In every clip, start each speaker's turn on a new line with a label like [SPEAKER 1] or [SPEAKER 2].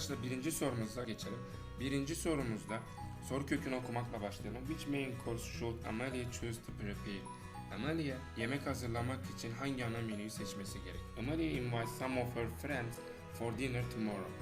[SPEAKER 1] Arkadaşlar birinci sorumuza geçelim. Birinci sorumuzda soru kökünü okumakla başlayalım. Which main course should Amalia choose to prepare? Amalia yemek hazırlamak için hangi ana menüyü seçmesi gerek? Amalia invites some of her friends for dinner tomorrow.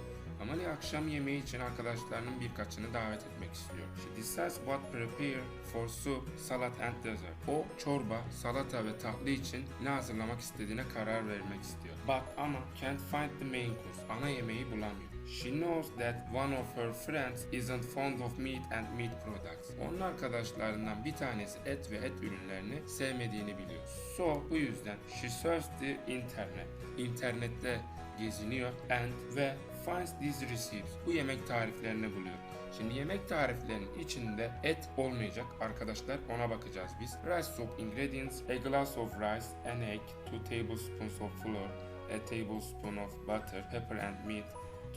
[SPEAKER 1] Amalia akşam yemeği için arkadaşlarının birkaçını davet etmek istiyor. She decides what prepare for soup, salad and dessert. O çorba, salata ve tatlı için ne hazırlamak istediğine karar vermek istiyor. But ama can't find the main course. Ana yemeği bulamıyor. She knows that one of her friends isn't fond of meat and meat products. Onun arkadaşlarından bir tanesi et ve et ürünlerini sevmediğini biliyor. So bu yüzden she searches the internet. İnternette geziniyor and ve finds these recipes. Bu yemek tariflerini buluyor. Şimdi yemek tariflerinin içinde et olmayacak arkadaşlar ona bakacağız biz. Rice soup ingredients, a glass of rice, an egg, 2 tablespoons of flour, a tablespoon of butter, pepper and meat,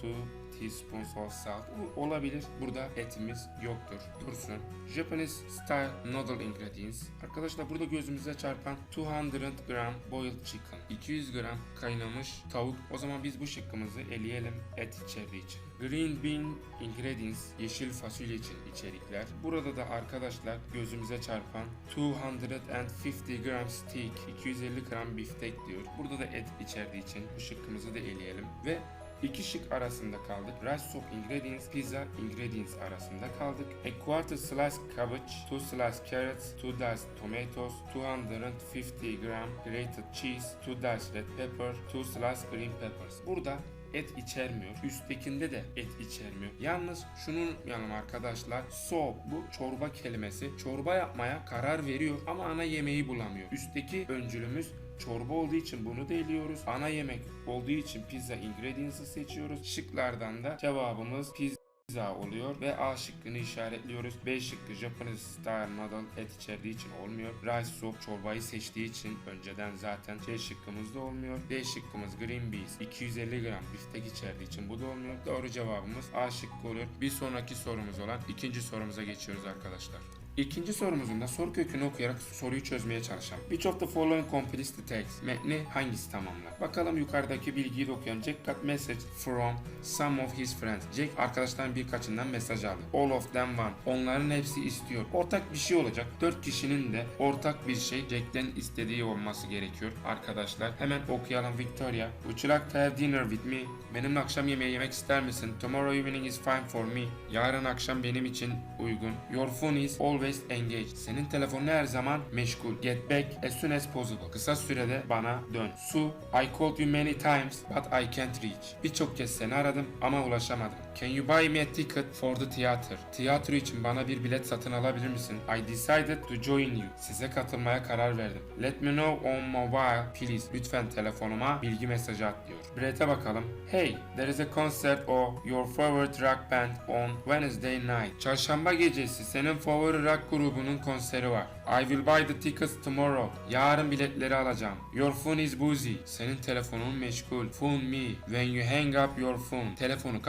[SPEAKER 1] 2 teaspoons of salt. Olabilir. Burada etimiz yoktur. Dursun. Japanese style noodle ingredients. Arkadaşlar burada gözümüze çarpan 200 gram boiled chicken. 200 gram kaynamış tavuk. O zaman biz bu şıkkımızı eleyelim et içerdiği için. Green bean ingredients. Yeşil fasulye için içerikler. Burada da arkadaşlar gözümüze çarpan 250 gram steak. 250 gram biftek diyor. Burada da et içerdiği için bu şıkkımızı da eleyelim. Ve İki şık arasında kaldık. Rice soup ingredients, pizza ingredients arasında kaldık. A quarter slice cabbage, two slice carrots, two diced tomatoes, 250 gram grated cheese, two diced red pepper, two slice green peppers. Burada et içermiyor. Üsttekinde de et içermiyor. Yalnız şunu unutmayalım arkadaşlar. So bu çorba kelimesi. Çorba yapmaya karar veriyor ama ana yemeği bulamıyor. Üstteki öncülümüz Çorba olduğu için bunu da eliyoruz. Ana yemek olduğu için pizza ingredients'ı seçiyoruz. Şıklardan da cevabımız pizza oluyor ve A şıkkını işaretliyoruz. B şıkkı Japanese style noodle et içerdiği için olmuyor. Rice soup çorbayı seçtiği için önceden zaten C şıkkımız da olmuyor. D şıkkımız green beans 250 gram biftek içerdiği için bu da olmuyor. Doğru cevabımız A şıkkı oluyor. Bir sonraki sorumuz olan ikinci sorumuza geçiyoruz arkadaşlar. İkinci sorumuzun da soru kökünü okuyarak soruyu çözmeye çalışalım. Which of the following completes the text? Metni hangisi tamamlar? Bakalım yukarıdaki bilgiyi de okuyan Jack got message from some of his friends. Jack arkadaşların birkaçından mesaj aldı. All of them want. Onların hepsi istiyor. Ortak bir şey olacak. Dört kişinin de ortak bir şey Jack'ten istediği olması gerekiyor. Arkadaşlar hemen okuyalım Victoria. Would you like to have dinner with me? Benimle akşam yemeği yemek ister misin? Tomorrow evening is fine for me. Yarın akşam benim için uygun. Your phone is always engaged. Senin telefonun her zaman meşgul. Get back as soon as possible. Kısa sürede bana dön. Sue, I called you many times but I can't reach. Birçok kez seni aradım ama ulaşamadım. Can you buy me a ticket for the theater? Tiyatro için bana bir bilet satın alabilir misin? I decided to join you. Size katılmaya karar verdim. Let me know on mobile please. Lütfen telefonuma bilgi mesajı at diyor. Brett'e bakalım. Hey, there is a concert of your favorite rock band on Wednesday night. Çarşamba gecesi senin favori rock grubunun konseri var. I will buy the tickets tomorrow. Yarın biletleri alacağım. Your phone is busy. Senin telefonun meşgul. Phone me. When you hang up your phone. Telefonu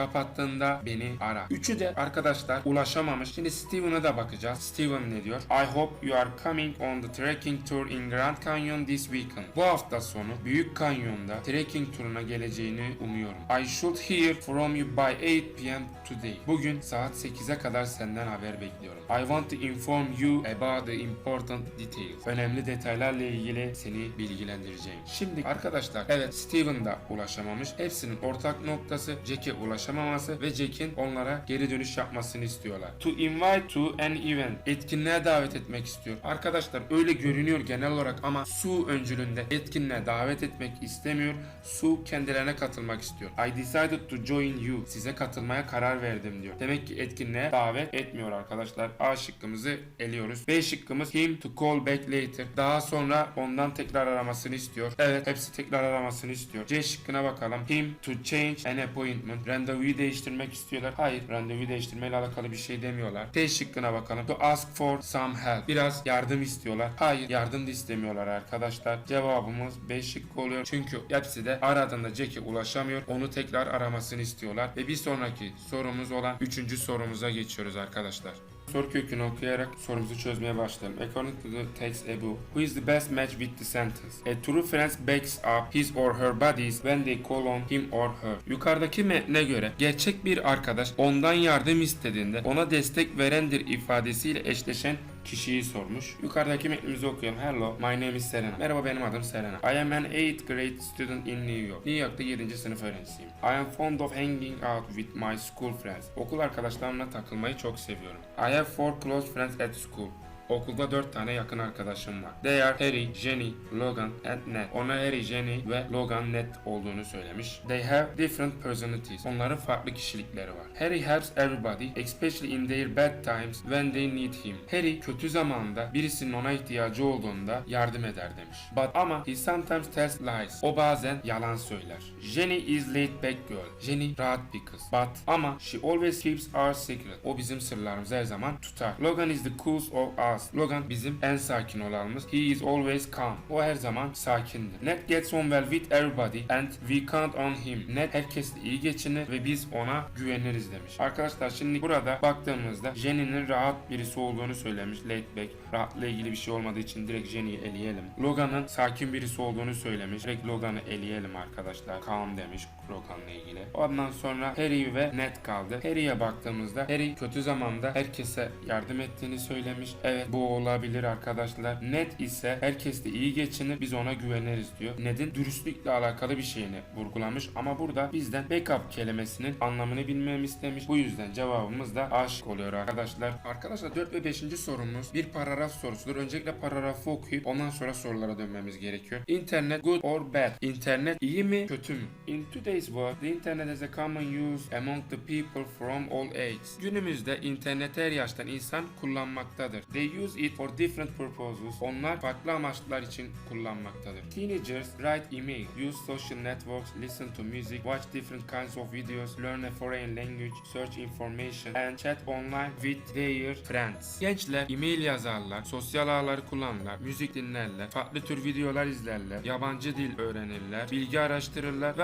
[SPEAKER 1] kapattığında beni ara. Üçü de arkadaşlar ulaşamamış. Şimdi Steven'a da bakacağız. Steven ne diyor? I hope you are coming on the trekking tour in Grand Canyon this weekend. Bu hafta sonu Büyük Kanyon'da trekking turuna geleceğini umuyorum. I should hear from you by 8 p.m. today. Bugün saat 8'e kadar senden haber bekliyorum. I want to inform you about the important details. Önemli detaylarla ilgili seni bilgilendireceğim. Şimdi arkadaşlar evet Steven da ulaşamamış. Hepsinin ortak noktası Jack'e ulaşamaması ve Jack'in onlara geri dönüş yapmasını istiyorlar. To invite to an event. Etkinliğe davet etmek istiyor. Arkadaşlar öyle görünüyor genel olarak ama Su öncülünde etkinliğe davet etmek istemiyor. Su kendilerine katılmak istiyor. I decided to join you. Size katılmaya karar verdim diyor. Demek ki etkinliğe davet etmiyor arkadaşlar. A şıkkımızı eliyoruz. B şıkkımız him to call back later. Daha sonra ondan tekrar aramasını istiyor. Evet hepsi tekrar aramasını istiyor. C şıkkına bakalım. Him to change an appointment. Randevuyu değiştirmek istiyorlar. Hayır randevuyu değiştirmeyle alakalı bir şey demiyorlar. D şıkkına bakalım. To ask for some help. Biraz yardım istiyorlar. Hayır yardım da istemiyorlar arkadaşlar. Cevabımız B şıkkı oluyor. Çünkü hepsi de aradığında Jack'e ulaşamıyor. Onu tekrar aramasını istiyorlar. Ve bir sonraki sorumuz olan 3. sorumuza geçiyoruz arkadaşlar. Soru kökünü okuyarak sorumuzu çözmeye başlayalım. According to the text above, who is the best match with the sentence? A true friend backs up his or her buddies when they call on him or her. Yukarıdaki metne göre gerçek bir arkadaş ondan yardım istediğinde ona destek verendir ifadesiyle eşleşen kişiyi sormuş. Yukarıdaki metnimizi okuyalım. Hello, my name is Serena. Merhaba benim adım Serena. I am an 8th grade student in New York. New York'ta 7. sınıf öğrencisiyim. I am fond of hanging out with my school friends. Okul arkadaşlarımla takılmayı çok seviyorum. I have four close friends at school. Okulda dört tane yakın arkadaşım var. They are Harry, Jenny, Logan and Ned. Ona Harry, Jenny ve Logan Ned olduğunu söylemiş. They have different personalities. Onların farklı kişilikleri var. Harry helps everybody, especially in their bad times when they need him. Harry kötü zamanda birisinin ona ihtiyacı olduğunda yardım eder demiş. But ama he sometimes tells lies. O bazen yalan söyler. Jenny is laid back girl. Jenny rahat bir kız. But ama she always keeps our secret. O bizim sırlarımızı her zaman tutar. Logan is the coolest of us. Logan bizim en sakin olanımız. He is always calm. O her zaman sakindir. Ned gets on well with everybody and we count on him. Ned herkesle iyi geçinir ve biz ona güveniriz demiş. Arkadaşlar şimdi burada baktığımızda Jenny'nin rahat birisi olduğunu söylemiş. Laid back. Rahatla ilgili bir şey olmadığı için direkt Jenny'yi eleyelim. Logan'ın sakin birisi olduğunu söylemiş. Direkt Logan'ı eleyelim arkadaşlar. Calm demiş Logan'la ilgili. Ondan sonra Harry ve Ned kaldı. Harry'e baktığımızda Harry kötü zamanda herkese yardım ettiğini söylemiş. Evet bu olabilir arkadaşlar. Ned ise herkesle iyi geçinir biz ona güveniriz diyor. Ned'in dürüstlükle alakalı bir şeyini vurgulamış ama burada bizden backup kelimesinin anlamını bilmemi istemiş. Bu yüzden cevabımız da aşık oluyor arkadaşlar. Arkadaşlar 4 ve 5. sorumuz bir paragraf sorusudur. Öncelikle paragrafı okuyup ondan sonra sorulara dönmemiz gerekiyor. Internet good or bad? İnternet iyi mi kötü mü? In world, the internet is a common use among the people from all ages. Günümüzde internet her yaştan insan kullanmaktadır. They use it for different purposes. Onlar farklı amaçlar için kullanmaktadır. Teenagers write email, use social networks, listen to music, watch different kinds of videos, learn a foreign language, search information and chat online with their friends. Gençler e-mail yazarlar, sosyal ağları kullanırlar, müzik dinlerler, farklı tür videolar izlerler, yabancı dil öğrenirler, bilgi araştırırlar ve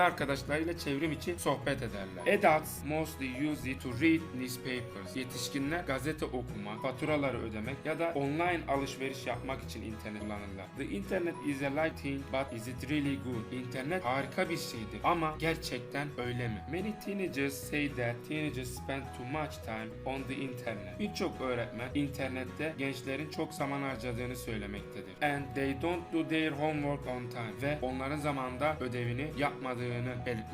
[SPEAKER 1] arkadaşlarıyla çevrim içi sohbet ederler. Adults mostly use it to read newspapers. Yetişkinler gazete okuma, faturaları ödemek ya da online alışveriş yapmak için internet kullanırlar. The internet is a light thing but is it really good? İnternet harika bir şeydir ama gerçekten öyle mi? Many teenagers say that teenagers spend too much time on the internet. Birçok öğretmen internette gençlerin çok zaman harcadığını söylemektedir. And they don't do their homework on time ve onların zamanında ödevini yapmadığını belirtmektedir.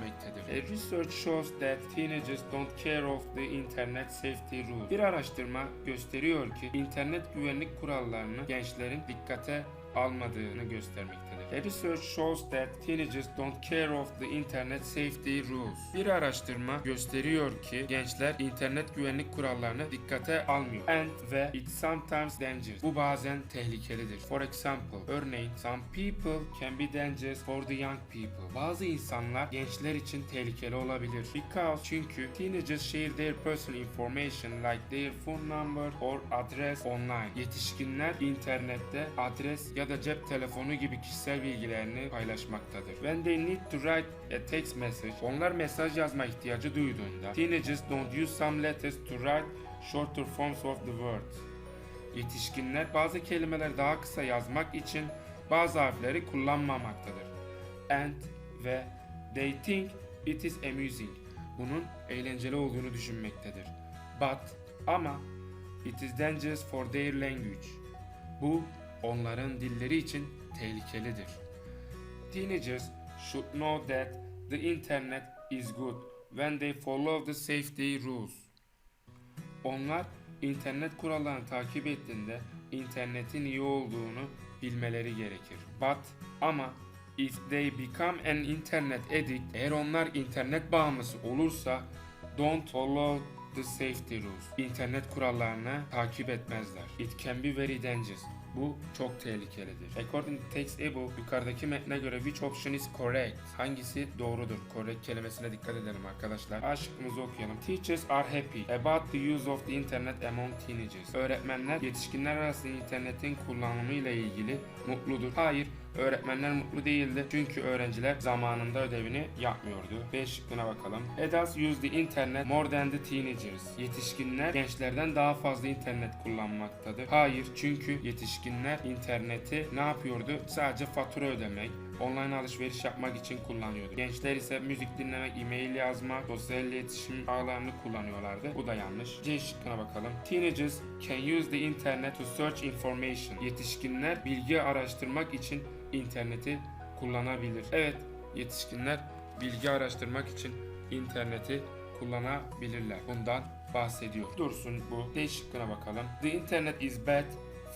[SPEAKER 1] A research shows that teenagers don't care of the internet safety rules. Bir araştırma gösteriyor ki internet güvenlik kurallarını gençlerin dikkate almadığını göstermektedir. A research shows that teenagers don't care of the internet safety rules. Bir araştırma gösteriyor ki gençler internet güvenlik kurallarını dikkate almıyor. And ve it's sometimes dangerous. Bu bazen tehlikelidir. For example, örneğin some people can be dangerous for the young people. Bazı insanlar gençler için tehlikeli olabilir. Because çünkü teenagers share their personal information like their phone number or address online. Yetişkinler internette adres ya da cep telefonu gibi kişisel bilgilerini paylaşmaktadır. When they need to write a text message, onlar mesaj yazma ihtiyacı duyduğunda, teenagers don't use some letters to write shorter forms of the words. Yetişkinler bazı kelimeleri daha kısa yazmak için bazı harfleri kullanmamaktadır. And ve they think it is amusing. Bunun eğlenceli olduğunu düşünmektedir. But ama it is dangerous for their language. Bu onların dilleri için tehlikelidir. Teenagers should know that the internet is good when they follow the safety rules. Onlar internet kurallarını takip ettiğinde internetin iyi olduğunu bilmeleri gerekir. But ama if they become an internet addict, eğer onlar internet bağımlısı olursa don't follow the safety rules. İnternet kurallarını takip etmezler. It can be very dangerous. Bu çok tehlikelidir. According to text above, yukarıdaki metne göre which option is correct? Hangisi doğrudur? Correct kelimesine dikkat edelim arkadaşlar. A şıkkımızı okuyalım. Teachers are happy about the use of the internet among teenagers. Öğretmenler yetişkinler arasında internetin kullanımı ile ilgili mutludur. Hayır, Öğretmenler mutlu değildi çünkü öğrenciler zamanında ödevini yapmıyordu. B şıkkına bakalım. Adults use the internet more than the teenagers. Yetişkinler gençlerden daha fazla internet kullanmaktadır. Hayır çünkü yetişkinler interneti ne yapıyordu? Sadece fatura ödemek, online alışveriş yapmak için kullanıyordu. Gençler ise müzik dinlemek, e-mail yazmak, sosyal iletişim ağlarını kullanıyorlardı. Bu da yanlış. C şıkkına bakalım. Teenagers can use the internet to search information. Yetişkinler bilgi araştırmak için interneti kullanabilir. Evet, yetişkinler bilgi araştırmak için interneti kullanabilirler. Bundan bahsediyor. Dursun bu. D şıkkına bakalım. The internet is bad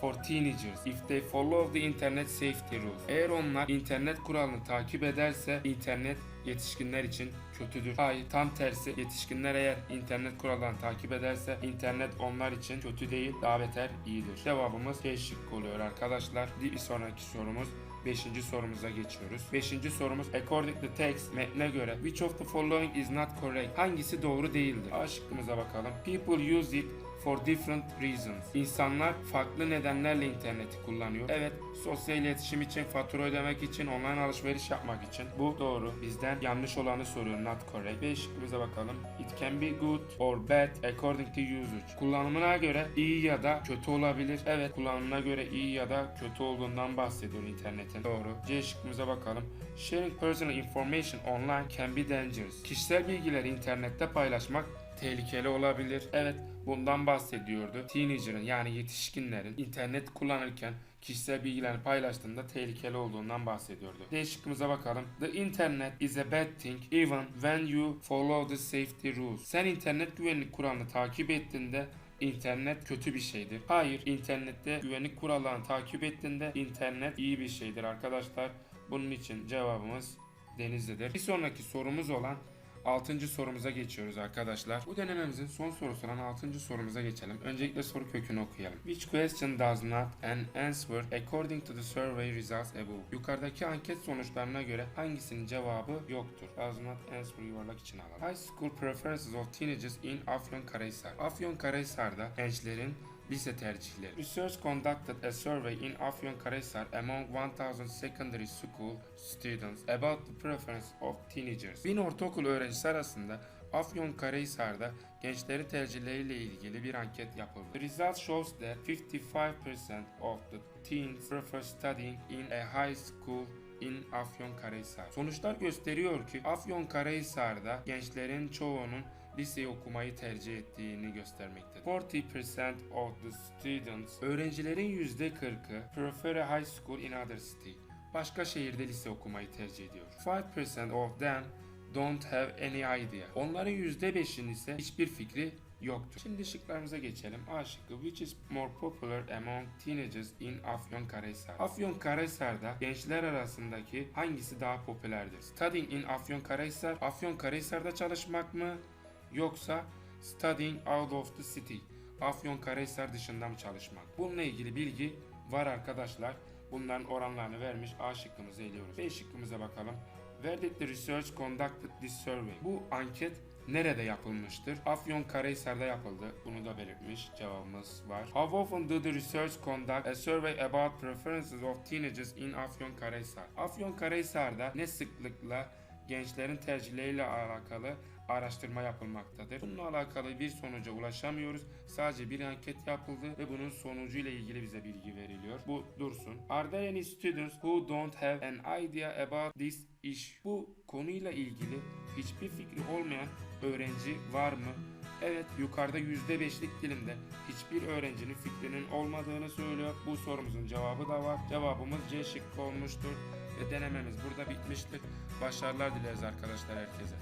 [SPEAKER 1] for teenagers if they follow the internet safety rules. Eğer onlar internet kuralını takip ederse internet yetişkinler için kötüdür. Hayır tam tersi yetişkinler eğer internet kurallarını takip ederse internet onlar için kötü değil daha beter iyidir. Cevabımız C şıkkı oluyor arkadaşlar. Bir sonraki sorumuz 5. sorumuza geçiyoruz. 5. sorumuz according to text metne göre which of the following is not correct? Hangisi doğru değildir? A şıkkımıza bakalım. People use it for different reasons. İnsanlar farklı nedenlerle interneti kullanıyor. Evet, sosyal iletişim için, fatura ödemek için, online alışveriş yapmak için. Bu doğru. Bizden yanlış olanı soruyor, not correct. B şıkkımıza bakalım. It can be good or bad according to usage. Kullanımına göre iyi ya da kötü olabilir. Evet, kullanımına göre iyi ya da kötü olduğundan bahsediyor internetin. Doğru. C şıkkımıza bakalım. Sharing personal information online can be dangerous. Kişisel bilgileri internette paylaşmak tehlikeli olabilir. Evet, bundan bahsediyordu. Teenager'ın yani yetişkinlerin internet kullanırken kişisel bilgilerini paylaştığında tehlikeli olduğundan bahsediyordu. D şıkkımıza bakalım. The internet is a bad thing even when you follow the safety rules. Sen internet güvenlik kuralını takip ettiğinde İnternet kötü bir şeydir. Hayır, internette güvenlik kurallarını takip ettiğinde internet iyi bir şeydir arkadaşlar. Bunun için cevabımız Denizli'dir. Bir sonraki sorumuz olan 6. sorumuza geçiyoruz arkadaşlar. Bu denememizin son sorusu olan 6. sorumuza geçelim. Öncelikle soru kökünü okuyalım. Which question does not an answer according to the survey results above? Yukarıdaki anket sonuçlarına göre hangisinin cevabı yoktur? Does not answer yuvarlak için alalım. High school preferences of teenagers in Afyonkarahisar. Afyonkarahisar'da gençlerin lise tercihleri. Research conducted a survey in Afyonkarahisar among 1000 secondary school students about the preference of teenagers. Bin ortaokul öğrencisi arasında Afyonkarahisar'da gençlerin tercihleriyle ilgili bir anket yapıldı. The result shows that 55% of the teens prefer studying in a high school in Afyonkarahisar. Sonuçlar gösteriyor ki Afyonkarahisar'da gençlerin çoğunun liseyi okumayı tercih ettiğini göstermektedir. 40% of the students, öğrencilerin %40'ı prefer a high school in other city. Başka şehirde lise okumayı tercih ediyor. 5% of them don't have any idea. Onların %5'in ise hiçbir fikri yoktur. Şimdi şıklarımıza geçelim. A şıkkı which is more popular among teenagers in Afyonkarahisar. Afyonkarahisar'da gençler arasındaki hangisi daha popülerdir? Studying in Afyonkarahisar, Afyonkarahisar'da çalışmak mı yoksa studying out of the city, Afyonkarahisar dışında mı çalışmak? Bununla ilgili bilgi var arkadaşlar. Bunların oranlarını vermiş A şıkkımızı eliyoruz. B şıkkımıza bakalım. Where did the research conducted this survey? Bu anket nerede yapılmıştır? Afyonkarahisar'da yapıldı. Bunu da belirtmiş. Cevabımız var. How often do the research conduct a survey about preferences of teenagers in Afyonkarahisar? Afyonkarahisar'da ne sıklıkla gençlerin tercihleriyle alakalı araştırma yapılmaktadır. Bununla alakalı bir sonuca ulaşamıyoruz. Sadece bir anket yapıldı ve bunun sonucuyla ilgili bize bilgi veriliyor. Bu dursun. Are there any students who don't have an idea about this issue? Bu konuyla ilgili hiçbir fikri olmayan öğrenci var mı? Evet yukarıda %5'lik dilimde hiçbir öğrencinin fikrinin olmadığını söylüyor. Bu sorumuzun cevabı da var. Cevabımız C şıkkı olmuştur. Ve denememiz burada bitmiştir. Başarılar dileriz arkadaşlar herkese.